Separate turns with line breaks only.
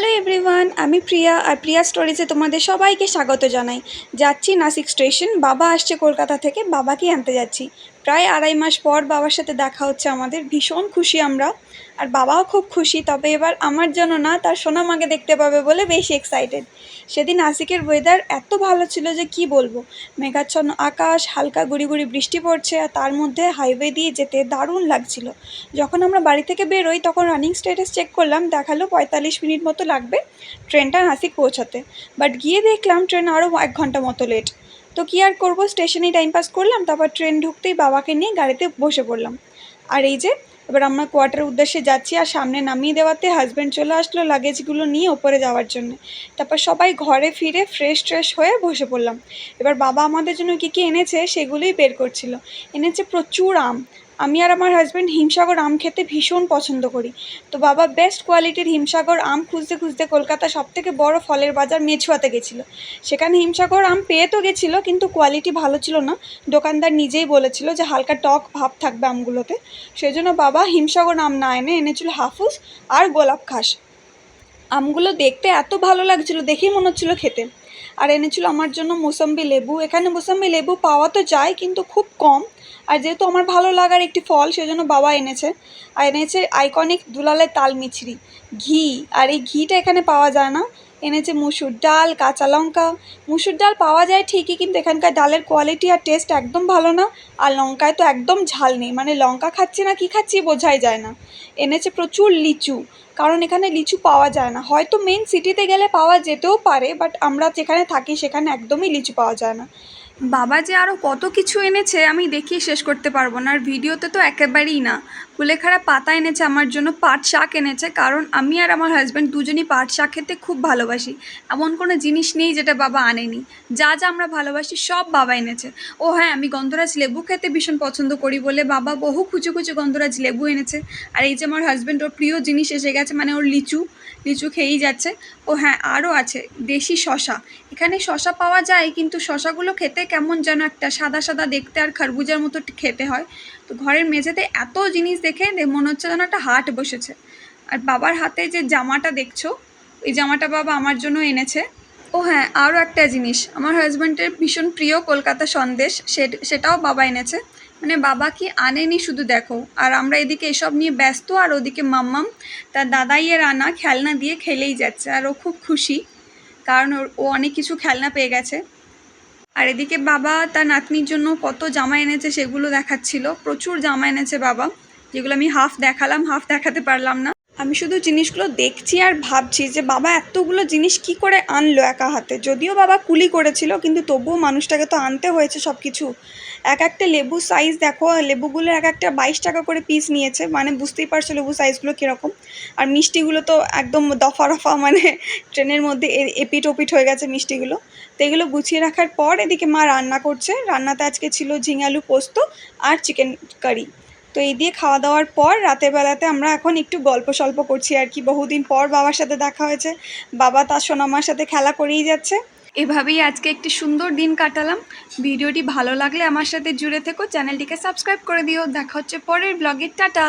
Hello everyone, আমি প্রিয়া আর প্রিয়া স্টোরিজে তোমাদের সবাইকে স্বাগত জানাই। যাচ্ছি নাসিক স্টেশন, বাবা আসছে কলকাতা থেকে বাবাকে আনতে যাচ্ছি। প্রায় আড়াই মাস পর বাবার সাথে দেখা হচ্ছে আমাদের, ভীষণ খুশি আমরা। আর বাবাও খুব খুশি, তবে এবার আমার জন্য না, তার সোনামাকে দেখতে পাবে বলে বেশি এক্সাইটেড সেদিন নাসিকের ওয়েদার এত ভালো ছিল যে কি বলব? মেঘাচ্ছন্ন আকাশ, হালকা গুড়ি গুড়ি বৃষ্টি পড়ছে, আর তার মধ্যে হাইওয়ে দিয়ে যেতে দারুণ লাগছিল। যখন আমরা বাড়ি থেকে বেরোই, তখন রানিং স্ট্যাটাস চেক করলাম, দেখাল পঁয়তাল্লিশ মিনিট মতো লাগবে ট্রেনটা নাসিক পৌঁছাতে। বাট গিয়ে দেখলাম ট্রেন আরও এক ঘণ্টা মতো লেট তো কী আর করব? স্টেশনেই টাইম পাস করলাম, তারপর ট্রেন ঢুকতেই বাবাকে নিয়ে গাড়িতে বসে পড়লাম। আর এই যে এবার আমরা কোয়ার্টার উদ্দেশ্যে যাচ্ছি আর সামনে নামিয়ে দেওয়াতে হাজব্যান্ড চলে আসলো লাগেজগুলো নিয়ে ওপরে যাওয়ার জন্য। তারপর সবাই ঘরে ফিরে ফ্রেশ ট্রেশ হয়ে বসে পড়লাম। এবার বাবা আমাদের জন্য কী কী এনেছে সেগুলোই বের করছিল। এনেছে প্রচুর আম আমি আর আমার হাজব্যান্ড হিমসাগর আম খেতে ভীষণ পছন্দ করি। তো বাবা বেস্ট কোয়ালিটির হিমসাগর আম খুঁজতে খুঁজতে কলকাতা সবথেকে বড় ফলের বাজার মেছুয়াতে গেছিল। সেখানে হিমসাগর আম পেয়ে তো গেছিল, কিন্তু কোয়ালিটি ভালো ছিল না। দোকানদার নিজেই বলেছিল যে হালকা টক ভাব থাকবে আমগুলোতে। সেই জন্য বাবা হিমসাগর আম না এনে এনেছিল হাফুস আর গোলাপ ঘাস। আমগুলো দেখতে এত ভালো লাগছিল, দেখেই মনে হচ্ছিল খেতে। আর এনেছিল আমার জন্য মোসাম্বি লেবু। এখানে মোসাম্বি লেবু পাওয়া তো যায়, কিন্তু খুব কম। আর যেহেতু আমার ভালো লাগার একটি ফল, সেজন্য বাবা এনেছে। আর এনেছে আইকনিক দুলালের তাল মিছরি ঘি। আর এই ঘিটা এখানে পাওয়া যায় না। এনেছে মুসুর ডাল, কাঁচা লঙ্কা। মুসুর ডাল পাওয়া যায় ঠিকই, কিন্তু এখানকার ডালের কোয়ালিটি আর টেস্ট একদম ভালো না। আর লঙ্কায় তো একদম ঝাল নেই। মানে লঙ্কা খাচ্ছি না, কি খাচ্ছি বোঝাই যায় না। এনেছে প্রচুর লিচু। কারণ এখানে লিচু পাওয়া যায় না। হয়তো মেন সিটিতে গেলে পাওয়া যেতেও পারে বাট আমরা যেখানে থাকি, সেখানে একদমই লিচু পাওয়া যায় না। বাবা যে আরও কত কিছু এনেছে, আমি দেখিয়ে শেষ করতে পারব না। আর ভিডিওতে তো একেবারেই না। কুলেখাড়া পাতা এনেছে, আমার জন্য পাট শাক এনেছে, কারণ আমি আর আমার হাজব্যান্ড দুজনই পাট শাক খেতে খুব ভালোবাসি। এমন কোনো জিনিস নেই যেটা বাবা আনেনি। যা যা আমরা ভালোবাসি সব বাবা এনেছে। ও হ্যাঁ আমি গন্ধরাজ লেবু খেতে ভীষণ পছন্দ করি বলে বাবা বহু খুচু খুচু গন্ধরাজ লেবু এনেছে। আর এই যে আমার হাজব্যান্ড ওর প্রিয় জিনিস এসে গেছে মানে ওর লিচু। লিচু খেয়েই যাচ্ছে। ও হ্যাঁ আরও আছে, দেশি শশা। এখানে শশা পাওয়া যায়, কিন্তু শশাগুলো খেতে কেমন যেন একটা সাদা সাদা দেখতে আর খরবুজার মতো খেতে হয়। তো ঘরের মেঝেতে এত জিনিস দেখে মনে হচ্ছে যেন একটা হাট বসেছে। আর বাবার হাতে যে জামাটা দেখছ, ওই জামাটা বাবা আমার জন্য এনেছে। ও হ্যাঁ আরও একটা জিনিস। আমার হাজব্যান্ডের ভীষণ প্রিয় কলকাতা সন্দেশ সেটাও বাবা এনেছে। মানে বাবা কি আনেনি শুধু দেখো। আর আমরা এদিকে এসব নিয়ে ব্যস্ত, আর ওদিকে মাম্মাম তার দাদাইয়ের আনা খেলনা দিয়ে খেলেই যাচ্ছে। আর ও খুব খুশি, কারণ ও অনেক কিছু খেলনা পেয়ে গেছে। আর এদিকে বাবা তার নাতনির জন্য কত জামা এনেছে সেগুলো দেখাচ্ছিল। প্রচুর জামা এনেছে বাবা। যেগুলো আমি হাফ দেখালাম হাফ দেখাতে পারলাম না। আমি শুধু জিনিসগুলো দেখছি আর ভাবছি যে বাবা এতগুলো জিনিস কি করে আনলো একা হাতে? যদিও বাবা কুলি করেছিল, কিন্তু তবুও মানুষটাকে তো আনতে হয়েছে সব কিছু এক একটা লেবু সাইজ দেখো, লেবুগুলো এক একটা বাইশ টাকা করে পিস নিয়েছে মানে বুঝতেই পারছ লেবু সাইজগুলো কীরকম। আর মিষ্টিগুলো তো একদম দফা রফা মানে ট্রেনের মধ্যে এপিট ওপিট হয়ে গেছে মিষ্টিগুলো। তো এগুলো গুছিয়ে রাখার পর এদিকে মা রান্না করছে। রান্নাতে আজকে ছিল ঝিঙালু পোস্ত আর চিকেন কারি তো এই দিয়ে খাওয়া দাওয়ার পর রাতের বেলাতে আমরা এখন একটু গল্প সল্প করছি আর কি। বহুদিন পর বাবার সাথে দেখা হয়েছে। বাবা তার সোনামার সাথে খেলা করেই যাচ্ছে। এভাবেই আজকে একটি সুন্দর দিন কাটালাম। ভিডিওটি ভালো লাগলে আমার সাথে জুড়ে থেকো। চ্যানেলটিকে সাবস্ক্রাইব করে দিও। দেখা হচ্ছে পরের ব্লগের টাটা!